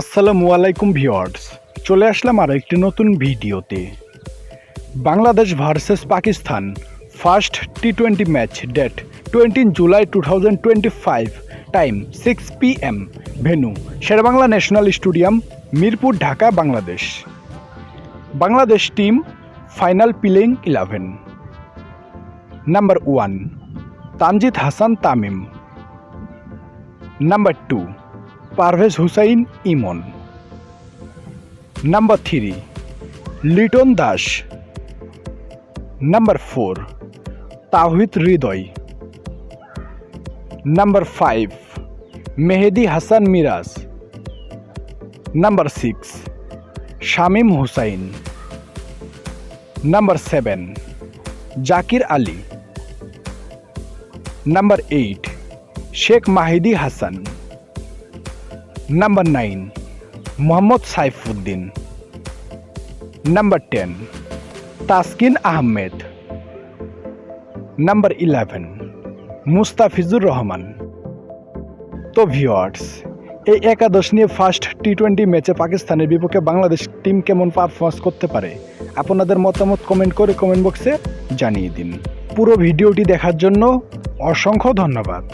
আসসালামু আলাইকুম ভিওয়ার্স চলে আসলাম আরও একটি নতুন ভিডিওতে। Bangladesh versus Pakistan first T twenty match date twentieth July two thousand twenty five time six P M venue Sher-e-Bangla national stadium, Mirpur, Dhaka, Bangladesh. Bangladesh team final playing eleven. Number one, Tanzid Hasan Tamim. Number two Parvez Hossain Emon. Number three, Litton Das. Number four Towhid Hridoy. Number five, Mehedi Hasan Miraz. Number six, Shamim Hossain. Number seven, Jaker Ali. Number eight, Sheikh Mahedi Hasan. Number nine Mohammad Saifuddin number ten Taskin Ahmed number eleven Mustafizur Rahman তো viewers এই একাদশ নিয়ে first T twenty ম্যাচে পাকিস্তানের বিপক্ষে Bangladesh team কেমন performance করতে পারে? আপনাদের মতামত কমেন্ট করে কমেন্ট বক্সে জানিয়ে দিন। পুরো ভিডিওটি দেখার জন্য অসংখ্য ধন্যবাদ।